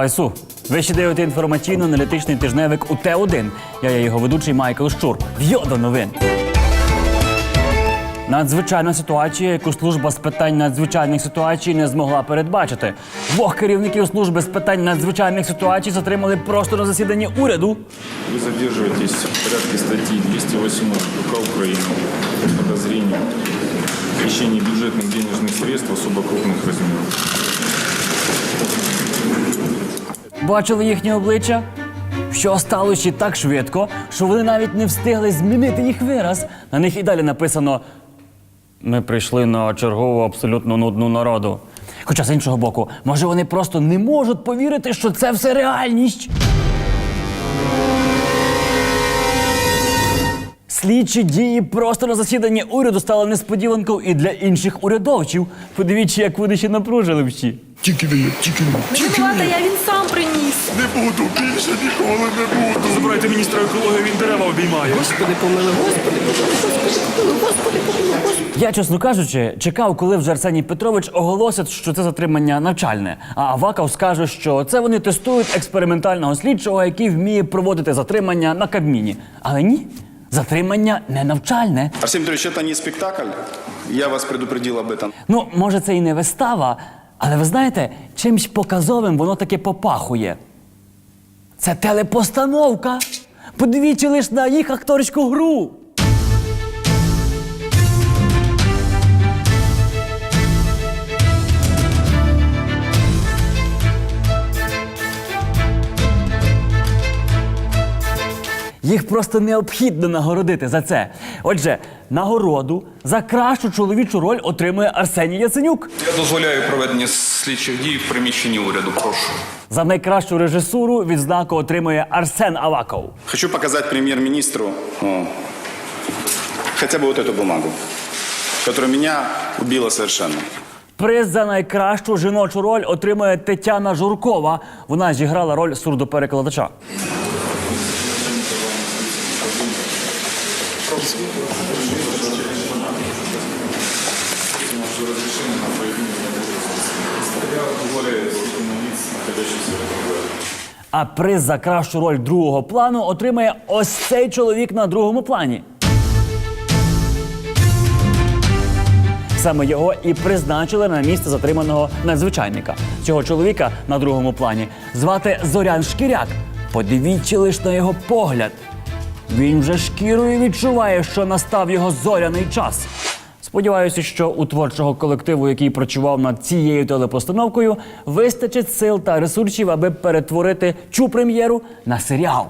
Слава Ісу! Ви ще дивите інформаційно-аналітичний тижневик УТ1. Я є його ведучий Майкл Щур. В'йо до новин. Надзвичайна ситуація, яку служба з питань надзвичайних ситуацій не змогла передбачити. Двох керівників служби з питань надзвичайних ситуацій затримали просто на засіданні уряду. Вы задерживаетесь в порядке статьи 208 УК Украины по подозрению в хищении бюджетных денежных средств особо крупных размеров. Бачили їхні обличчя? Що сталося так швидко, що вони навіть не встигли змінити їх вираз. На них і далі написано: Ми прийшли на чергову абсолютно нудну народу. Хоча з іншого боку, може вони просто не можуть повірити, що це все реальність. Слідчі дії просто на засіданні уряду стали несподіванкою і для інших урядовців. Подивіться, як вони ще напружили всі. Тільки ви, тільки ви, Не тільки винувата я, він сам приніс. не буду, більше ніколи не буду. Забирайте міністра екології, він дерева обіймає. Господи, помили, Господи, помили, Господи, помили, Господи, помили, Господи. Я, чесно кажучи, чекав, коли вже Арсеній Петрович оголосить, що це затримання навчальне. А Аваков скаже, що це вони тестують експериментального слідчого, який вміє проводити затримання на Кабміні. Але ні, затримання не навчальне. Арсім, Петрович, це не спектакль. Я вас предупредил об этом. Ну, може, це і не вистава, але ви знаєте, чимсь показовим воно таки попахує. Це телепостановка. Подивіться лише на їх акторську гру. Їх просто необхідно нагородити за це. Отже, нагороду за кращу чоловічу роль отримує Арсеній Яценюк. Я дозволяю проведення слідчих дій в приміщенні уряду. Прошу. За найкращу режисуру відзнаку отримує Арсен Аваков. Хочу показать премьер-министру о, хотя бы вот эту бумагу, которая меня убила совершенно. Приз за найкращу жіночу роль отримує Тетяна Журкова. Вона зіграла роль сурдоперекладача. А приз за кращу роль другого плану отримає ось цей чоловік на другому плані. Саме його і призначили на місце затриманого надзвичайника. Цього чоловіка на другому плані звати Зорян Шкіряк. Подивіться лиш на його погляд. Він вже шкірою відчуває, що настав його зоряний час. Сподіваюся, що у творчого колективу, який працював над цією телепостановкою, вистачить сил та ресурсів, аби перетворити цю прем'єру на серіал.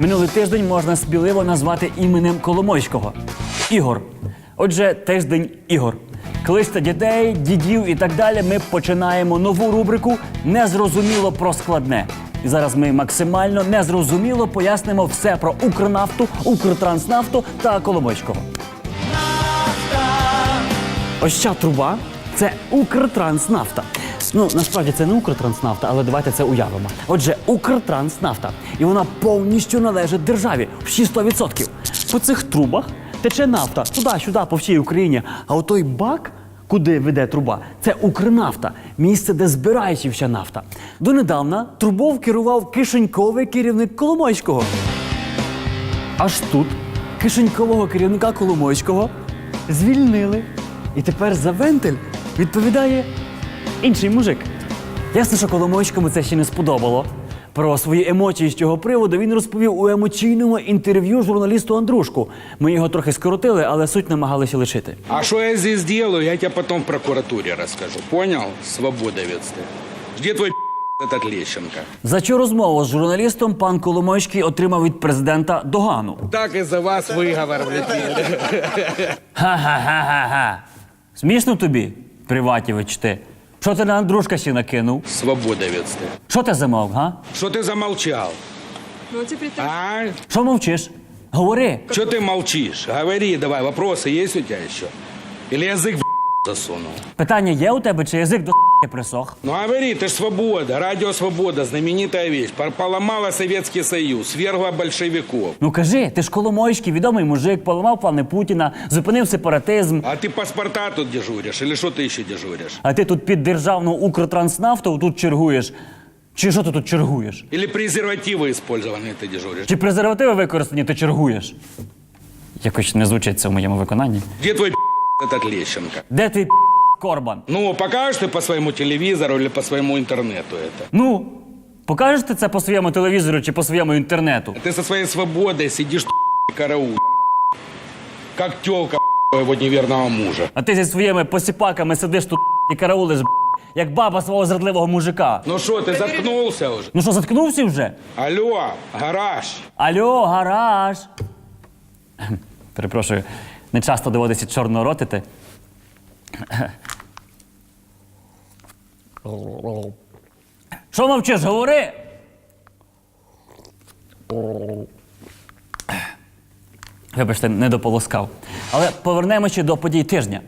Минулий тиждень можна сміливо назвати іменем Коломойського Ігор. Отже, тиждень ігор. Кличте дітей, дідів і так далі. Ми починаємо нову рубрику Незрозуміло про складне. І зараз ми максимально незрозуміло пояснимо все про Укрнафту, Укртранснафту та Коломойського. Ось ця труба це Укртранснафта. Ну насправді це не Укртранснафта, але давайте це уявимо. Отже, Укртранснафта. І вона повністю належить державі. Всі 100%. По цих трубах тече нафта туди-сюди, по всій Україні. А отой бак, куди веде труба, це Укрнафта, місце, де збирається вся нафта. Донедавна трубов керував кишеньковий керівник Коломойського. Аж тут кишенькового керівника Коломойського звільнили. І тепер за вентиль відповідає інший мужик. Ясно, що Коломойському це ще не сподобало. Про свої емоції з цього приводу він розповів у емоційному інтерв'ю журналісту Андрушку. Ми його трохи скоротили, але суть намагалися лишити. А что я здесь делаю, я тебе потом в прокуратуре расскажу. Понял? Свободовец ты. Где твой этот Лещенко? За цю розмову з журналістом пан Коломойський отримав від президента догану. Так из-за вас выговор влетели. Ха-ха-ха-ха-ха. Смішно тобі, Приватівич ти? Що ти на Андрушка сі накинув? Свободовец ты. Що ти замовк, га? Что ты замолчал? Ну, теперь так. А? Що мовчиш? Говори. Что ты молчишь? Говори давай, вопросы есть у тебя еще? Или язык в засунул? Питання є у тебе, чи язик до присох. Ну говори, ты ж свобода, радио свобода, знаменитая вещь. Пор- Поломала Советский Союз, свергла большевиков. Ну кажи, ти ж Коломойський, відомий мужик, поламав плани Путіна, зупинив сепаратизм. А ты паспорта тут дежуришь или что ты еще дежуришь? А ти тут під державну Укртранснафту тут чергуєш. Чи що ти тут чергуєш? Или презервативы использованные ты дежуришь? Чи презервативи використані, ти чергуєш? Якось не звучить це в моєму виконанні. Где твой этот Лещенко? Де твій Корбан? Ну, покажешь ты по своему телевизору или по своему интернету это? Ну, покажеш ти це по своєму телевізору чи по своєму інтернету? Ты со своей свободой сидишь караул, как телка его неверного мужа. А ти зі своїми посіпаками сидиш тут і караулиш, як баба свого зрадливого мужика. Ну что, ты заткнулся уже? Ну що, заткнувся вже? Алло, гараж. Алло, гараж. Перепрошую, не часто доводиться чорно ротити. Що мовчиш, говори? Вибачте, не дополоскав. Але повернемося до подій тижня.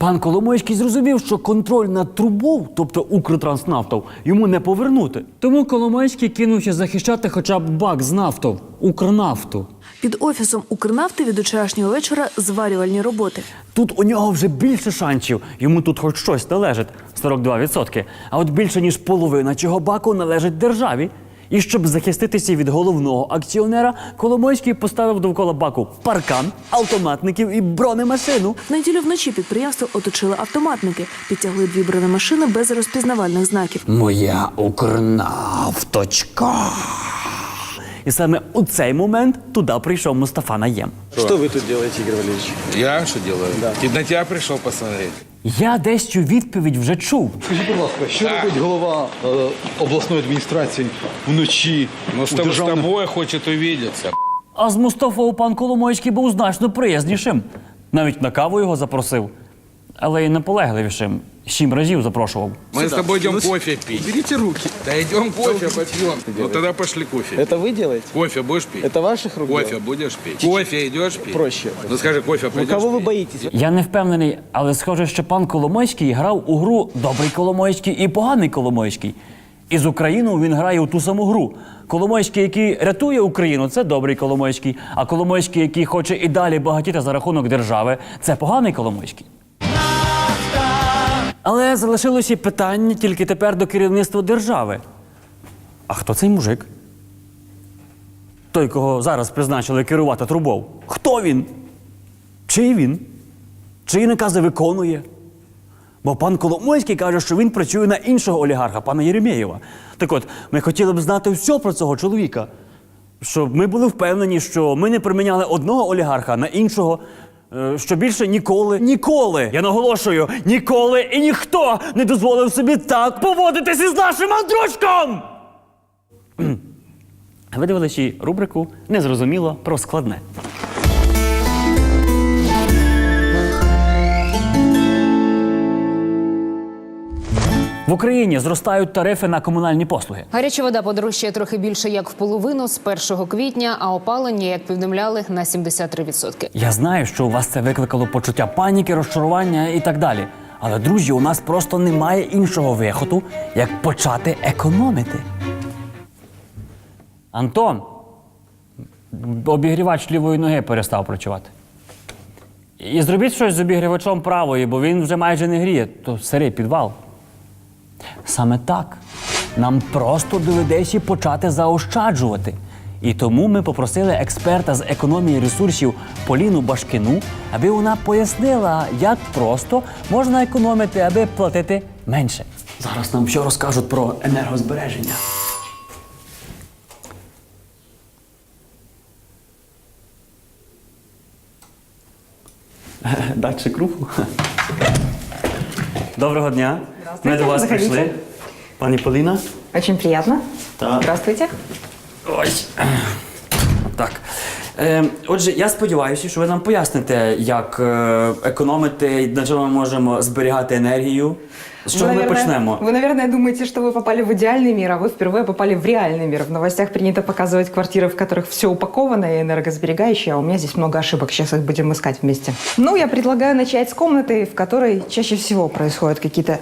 Пан Коломойський зрозумів, що контроль над трубов, тобто Укртранснафтов, йому не повернути. Тому Коломойський кинувся захищати хоча б бак з нафтов Укрнафту. Під офісом Укрнафти від вчорашнього вечора зварювальні роботи. Тут у нього вже більше шансів. Йому тут хоч щось належить 42%. А от більше ніж половина цього баку належить державі. І щоб захиститися від головного акціонера, Коломойський поставив довкола баку паркан, автоматників і бронемашину. Неділю вночі підприємство оточили автоматники, підтягли дві бронемашини без розпізнавальних знаків. Моя укрнафточка. І саме у цей момент туди прийшов Мустафа Наєм. Что вы тут делаете, Игорь Валерьевич? Я что делаю? Да. На тебя пришел посмотреть. Я десь цю відповідь вже чув. Скажіть, будь ласка, що робить голова е, обласної адміністрації вночі Ну, у с, тоб- с державних тобой хочет увидеться. А з Мустафою пан Коломойський був значно приязнішим. Навіть на каву його запросив, але й наполегливішим. Сім разів запрошував. Мы с тобой идем кофе пить. Берите руки. Да идем кофе попьем. Ну тогда пошли кофе. Это вы делаете? Кофе будешь пить? Это ваших рук Кофе дело? будешь пить? Кофе идешь пить? Проще. Ну скажи, кофе Ну, пойдешь кого вы пить? боитесь? Я не впевнений, але схоже, що пан Коломойський грав у гру Добрий Коломойський і поганий Коломойський. І з Україною він грає у ту саму гру. Коломойський, який рятує Україну, це добрий Коломойський. А Коломойський, який хоче і далі багатіти за рахунок держави, це поганий Коломойський. Але залишилося питання тільки тепер до керівництва держави. А хто цей мужик? Той, кого зараз призначили керувати трубов. Хто він? Чий він? Чиї накази виконує? Бо пан Коломойський каже, що він працює на іншого олігарха, пана Єремєєва. Так от, ми хотіли б знати все про цього чоловіка. Щоб ми були впевнені, що ми не приміняли одного олігарха на іншого, що більше ніколи, ніколи, я наголошую, ніколи і ніхто не дозволив собі так поводитися з нашим Андрюшком! Ви дивилися рубрику Незрозуміло про складне. В Україні зростають тарифи на комунальні послуги. Гаряча вода подорожчає трохи більше як в половину з 1 квітня, а опалення, як повідомляли, на 73%. Я знаю, що у вас це викликало почуття паніки, розчарування і так далі. Але, друзі, у нас просто немає іншого виходу, як почати економити. Антон, обігрівач лівої ноги перестав працювати. І зробіть щось з обігрівачом правої, бо він вже майже не гріє, то сирий підвал. Саме так. Нам просто доведеться почати заощаджувати. І тому ми попросили експерта з економії ресурсів Поліну Башкину, аби вона пояснила, як просто можна економити, аби платити менше. Зараз нам що розкажуть про енергозбереження. Датчик руху. Доброго дня. Ми до вас заходите. прийшли. Пані Поліна. Очень приятно. Так. Здравствуйте. Ось. Так. Е, отже, я сподіваюся, що ви нам поясните, як е, економити, на чому ми можемо зберігати енергію. З чого ми почнемо? Вы, наверное, думаете, что вы попали в идеальный мир, а вы впервые попали в реальный мир. В новостях принято показывать квартиры, в которых все упаковано и энергосберегающее, а у меня здесь много ошибок. Сейчас их будем искать вместе. Ну, я предлагаю начать с комнаты, в которой чаще всего происходят какие-то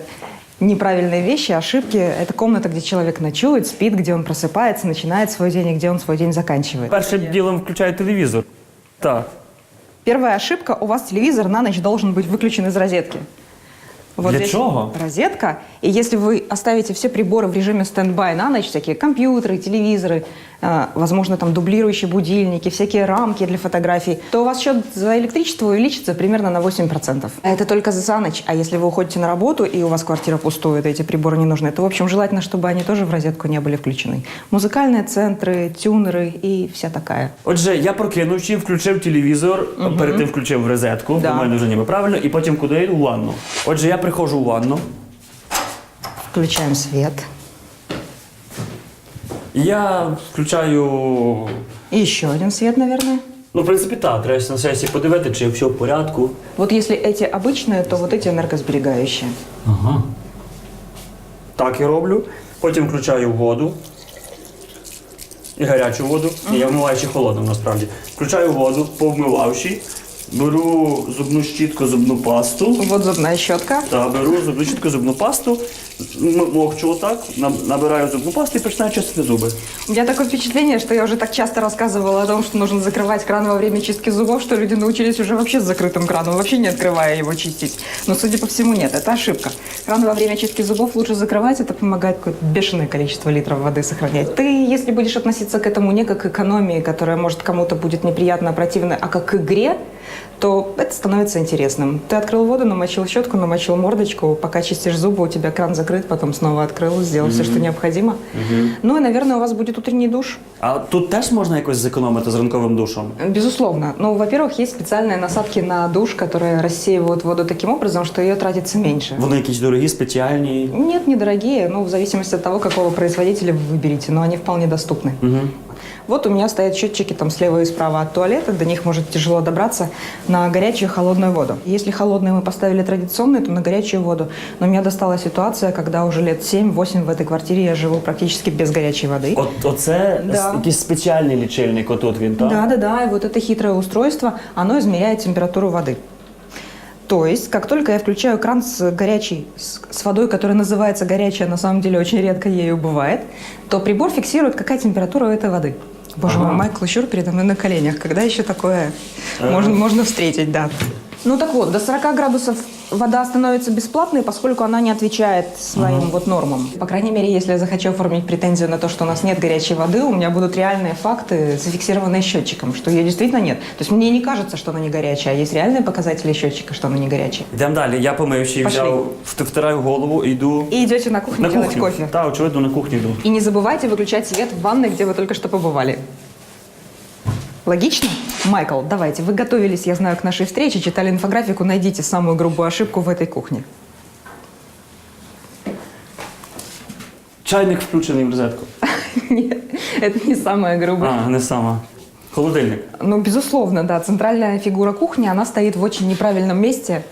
неправильные вещи, ошибки. Это комната, где человек ночует, спит, где он просыпается, начинает свой день и где он свой день заканчивает. Першим ділом включаю телевізор. Так. Первая ошибка. У вас телевизор на ночь должен быть выключен из розетки. Для здесь чего? Розетка. И если вы оставите все приборы в режиме стендбай на ночь, всякие компьютеры, телевизоры, э, возможно, там дублирующие будильники, всякие рамки для фотографий, то у вас счет за электричество увеличится примерно на 8%. А Это только за ночь. А если вы уходите на работу, и у вас квартира пустует, и эти приборы не нужны, то, в общем, желательно, чтобы они тоже в розетку не были включены. Музыкальные центры, тюнеры и вся такая. Отже, я прокинувши, включив телевізор, перед тим включив розетку, Да. у мене вже ніби правильно, і потім куди я йду? У ванну. Отже, я приходжу у ванну, Включаем свет. і я включаю. И еще один свет, наверное. Ну, в принципі, так, треба на сесії подивити, чи все в порядку. Вот если эти обычные, то вот эти энергосберегающие. Ага. Так я роблю. Потім включаю воду. І гарячу воду. Ні, я вмиваю ще холодну насправді. Включаю воду, повмивавши. Беру зубну щітку, зубну пасту. Вот зубная щетка. Та беру зубну щітку, зубну пасту, м- мовчу отак, на- набираю зубну пасту і починаю чистити зуби. У меня такое впечатление, что я уже так часто рассказывала о том, что нужно закрывать кран во время чистки зубов, что люди научились уже вообще с закрытым краном, вообще не открывая его чистить. Но, судя по всему, нет, это ошибка. Кран во время чистки зубов лучше закрывать, это помогает какое-то бешеное количество литров воды сохранять. Ты, если будешь относиться к этому не как к экономии, которая, может, кому-то будет неприятно, противно, а как к игре, то это становится интересным. Ты открыл воду, намочил щетку, намочил мордочку, пока чистишь зубы, у тебя кран закрыт, потом снова открыл, сделал все, что необходимо. Ну и, наверное, у вас будет утренний душ. А тут теж можна якось зекономити з ранковим душом. Безусловно. Ну, во-первых, есть специальные насадки на душ, которые рассеивают воду таким образом, что ее тратится меньше. Вони якісь дорогі, спеціальні. Нет, недорогие, ну, в зависимости от того, какого производителя вы выберете, но они вполне доступны. Вот у меня стоят счетчики там слева и справа от туалета, до них может тяжело добраться, на горячую и холодную воду. Если холодные мы поставили традиционные, то на горячую воду. Но меня достала ситуация, когда уже лет 7-8 в этой квартире я живу практически без горячей воды. От оце Да. с- якийсь спеціальний лічильник, отут він, так? Да, да, да. И вот это хитрое устройство, оно измеряет температуру воды. То есть, как только я включаю кран с горячей, с, с водой, которая называется горячая, на самом деле очень редко ею бывает, то прибор фиксирует, какая температура у этой воды. Боже мой, Майкл Щур передо мной на коленях. Когда еще такое можно, можно встретить, да. Ну так вот, до 40 градусов вода становится бесплатной, поскольку она не отвечает своим вот нормам. По крайней мере, если я захочу оформить претензию на то, что у нас нет горячей воды, у меня будут реальные факты, зафиксированные счетчиком, что ее действительно нет. То есть мне не кажется, что она не горячая, а есть реальные показатели счетчика, что она не горячая. Йдемо далі. Я помивши, Пошли. взяв, вт- втираю голову і йду И идете на кухню на делать кухню. кофе. Так, очевидно, на кухню йду. И не забывайте выключать свет в ванной, где вы только что побывали. Логично? Майкл, давайте, вы готовились, я знаю, к нашей встрече, читали инфографику, найдите самую грубую ошибку в этой кухне. Чайник включений в розетку. Нет, это не самая грубая. А, не сама. Холодильник. Ну, безусловно, да, центральная фигура кухни, она стоит в очень неправильном месте.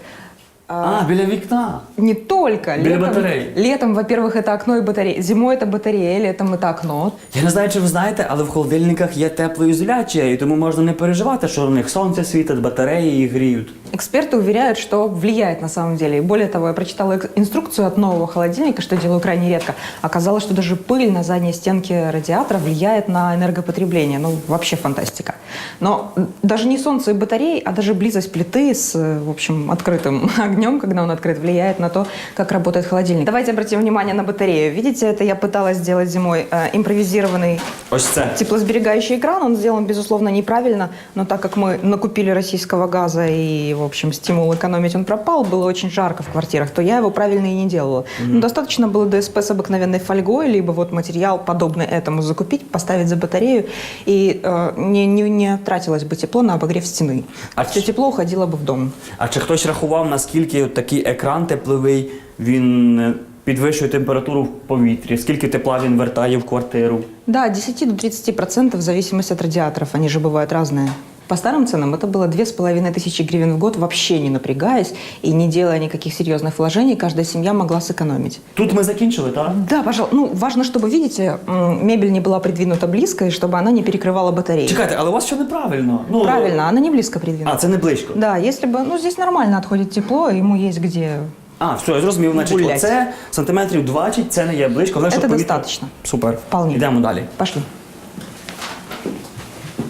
А, біля вікна. Не только. Для батарей. Летом, во-первых, это окно и батарея. Зимой это батарея, летом это окно. Я не знаю, чи ви знаєте, але в холодильниках є теплоізоляція, і тому можна не переживати, що в них сонце світить, батареї їх гріють. Эксперты уверяют, что влияет на самом деле. И более того, я прочитала эк- инструкцию от нового холодильника, что делаю крайне редко. Оказалось, что даже пыль на задней стенке радиатора влияет на энергопотребление. Ну, вообще фантастика. Но м, даже не солнце и батареи, а даже близость плиты с, э, в общем, открытым огнем, когда он открыт, влияет на то, как работает холодильник. Давайте обратим внимание на батарею. Видите, это я пыталась сделать зимой э, импровизированный це. Теплосберегающий экран, он сделан, безусловно, неправильно, но так как мы накупили российского газа и, в общем, стимул экономить он пропал, было очень жарко в квартирах, то я его правильно и не делала. Ну, достаточно было ДСП с обыкновенной фольгой, либо вот материал, подобный этому, закупить, поставить за батарею, и э, не, не, не тратилось бы тепло на обогрев стены. А Все ч- тепло уходило бы в дом. А чи хтось рахував, наскільки от такий екран тепловий він е, підвищує температуру в повітрі? Скільки тепла він вертає в квартиру? Да, от 10 до 30% в зависимости от радиаторов, они же бывают разные. По старым ценам это было две с половиной тысячи гривен в год, вообще не напрягаясь и не делая никаких серьезных вложений, каждая семья могла сэкономить. Тут ми закінчили, так? Да, пожалуйста. Ну, важно, чтобы, видите, м, мебель не была придвинута близко, и чтобы она не перекрывала батареи. Чекайте, але у вас що неправильно? Ну, Правильно, она не близко придвинута. А, це не близько. Да, если бы, ну, здесь нормально отходит тепло, ему есть где А, все, я зрозумів. Значить, Гулять. оце сантиметрів 20, це не є близько. але Це щоб повітря- достатньо. Супер. Вполне. Йдемо далі. Пошли.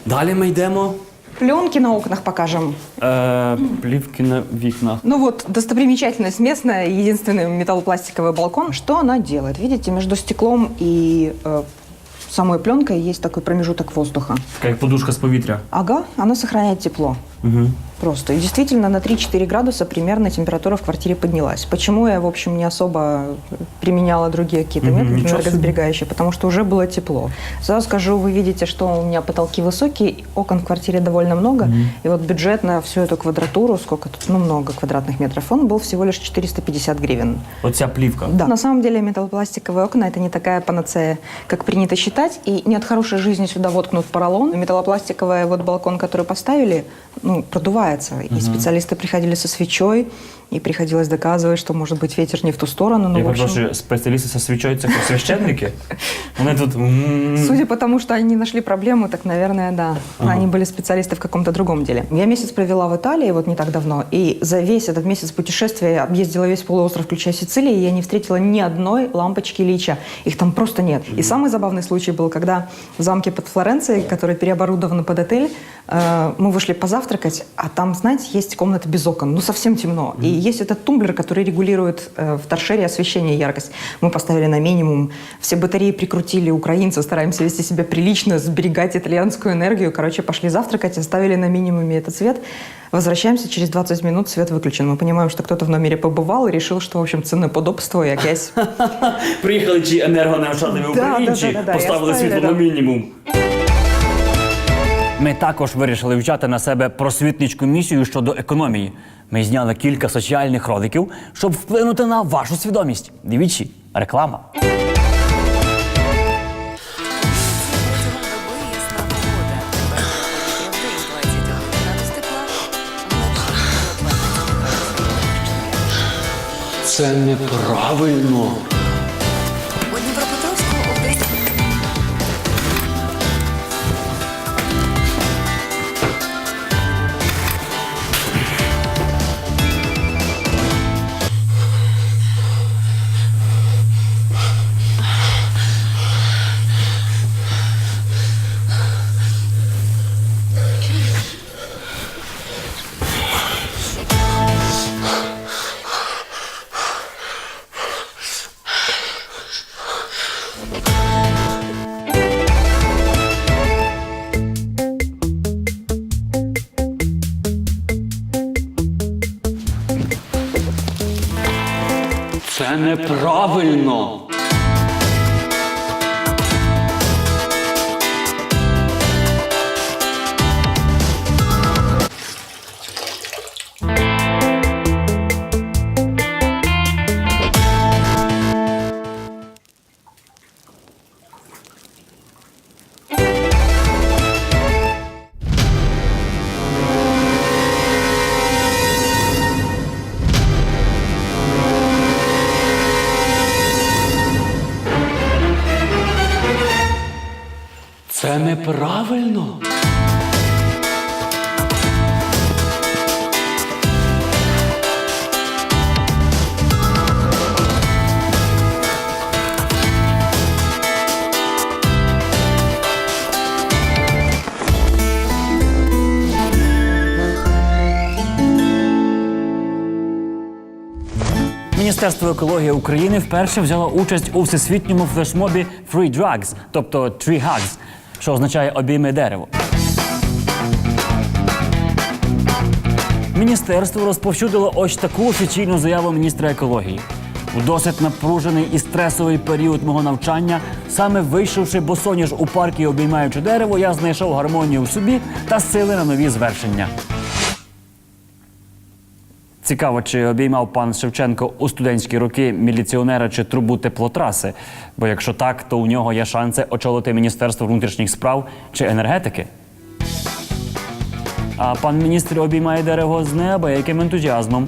Далі ми йдемо. Пленки на окнах покажем. Е, плівки на вікнах. Ну вот, достопримечательность местная, единственный металлопластиковый балкон. Что она делает? Видите, между стеклом и э, самой пленкой есть такой промежуток воздуха. Така як подушка з повітря. Ага, она сохраняет тепло. Угу. Просто. И действительно на 3-4 градуса примерно температура в квартире поднялась. Почему я, в общем, не особо применяла другие какие-то Мгм, методы энергосберегающие? Потому что уже было тепло. Сразу скажу, вы видите, что у меня потолки высокие, окон в квартире довольно много. И вот бюджет на всю эту квадратуру, сколько тут, ну, много квадратных метров, он был всего лишь 450 гривен. Оця плівка. Да. На самом деле металлопластиковые окна это не такая панацея, как принято считать. И не от хорошей жизни сюда воткнут поролон. Металлопластиковый вот балкон, который поставили, ну, продувается. И специалисты приходили со свечой, и приходилось доказывать, что, может быть, ветер не в ту сторону. Ну, Я в общем, перепрошую, спеціалісти зі свічою це хто, священники? Вони тут. м, Судя по тому, что они нашли проблему, так, наверное, да. Они были специалисты в каком-то другом деле. Я месяц провела в Италии вот не так давно, и за весь этот месяц путешествия я объездила весь полуостров, включая Сицилию, и я не встретила ни одной лампочки лича. Их там просто нет. И самый забавный случай был, когда в замке под Флоренцией, который переоборудован под отель, э, мы вышли позавтракать, а там, знаете, есть комната без окон, ну совсем темно. И есть этот тумблер, который регулирует э, в торшере освещение и яркость. Мы поставили на минимум, все батареи прикрутили, украинцы, стараемся вести себя прилично, сберегать итальянскую энергию. Короче, пошли завтракать, оставили на минимуме этот свет. Возвращаемся, через 20 минут свет выключен. Мы понимаем, что кто-то в номере побывал и решил, что, в общем, ценоподобство и грязь. Приїхали ці енергонеощадливі Да, українці, да, да, да, да, поставили і оставили, світло на да. мінімум. Ми також вирішили взяти на себе просвітницьку місію щодо економії. Ми зняли кілька соціальних роликів, щоб вплинути на вашу свідомість. Дивіться, реклама. Це неправильно. Неправильно. Неправильно. Міністерство екології України вперше взяло участь у всесвітньому флешмобі Free Drugs, тобто Tree Hugs, що означає обійми дерево. Міністерство розповсюдило ось таку офіційну заяву міністра екології. У досить напружений і стресовий період мого навчання, саме вийшовши босоніж у парк і обіймаючи дерево, я знайшов гармонію в собі та сили на нові звершення. Цікаво, чи обіймав пан Шевченко у студентські роки міліціонера чи трубу теплотраси. Бо якщо так, то у нього є шанси очолити Міністерство внутрішніх справ чи енергетики. А пан міністр обіймає дерево з неба яким ентузіазмом.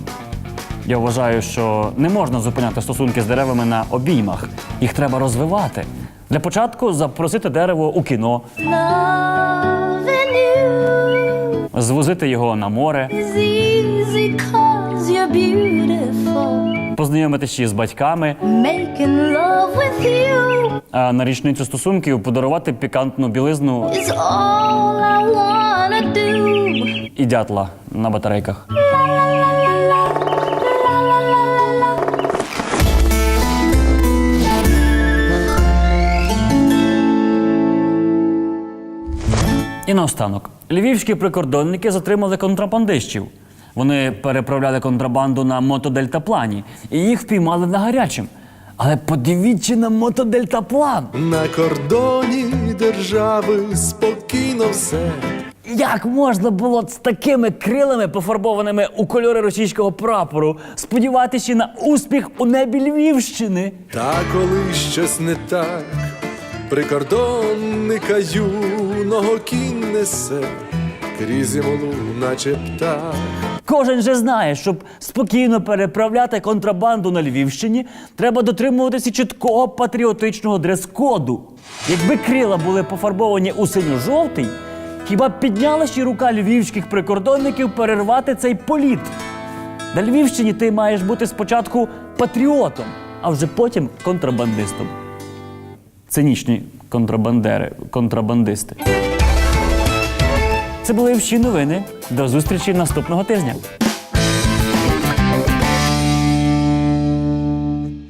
Я вважаю, що не можна зупиняти стосунки з деревами на обіймах. Їх треба розвивати. Для початку запросити дерево у кіно, звозити його на море, познайомити ще з батьками, а на річницю стосунків подарувати пікантну білизну і дятла на батарейках. І наостанок. Львівські прикордонники затримали контрабандистів. Вони переправляли контрабанду на мотодельтаплані і їх впіймали на гарячим. Але подивіться на мотодельтаплан. На кордоні держави спокійно все. Як можна було з такими крилами, пофарбованими у кольори російського прапору, сподіватися на успіх у небі Львівщини? Та коли щось не так, прикордонника юного кінь несе, крізь зимолу, наче птах. Кожен же знає, щоб спокійно переправляти контрабанду на Львівщині, треба дотримуватися чіткого патріотичного дрес-коду. Якби крила були пофарбовані у синьо-жовтий, хіба б піднялася рука львівських прикордонників перервати цей політ? На Львівщині ти маєш бути спочатку патріотом, а вже потім контрабандистом. Цинічні контрабандери, контрабандисти. Це були всі новини. До зустрічі наступного тижня.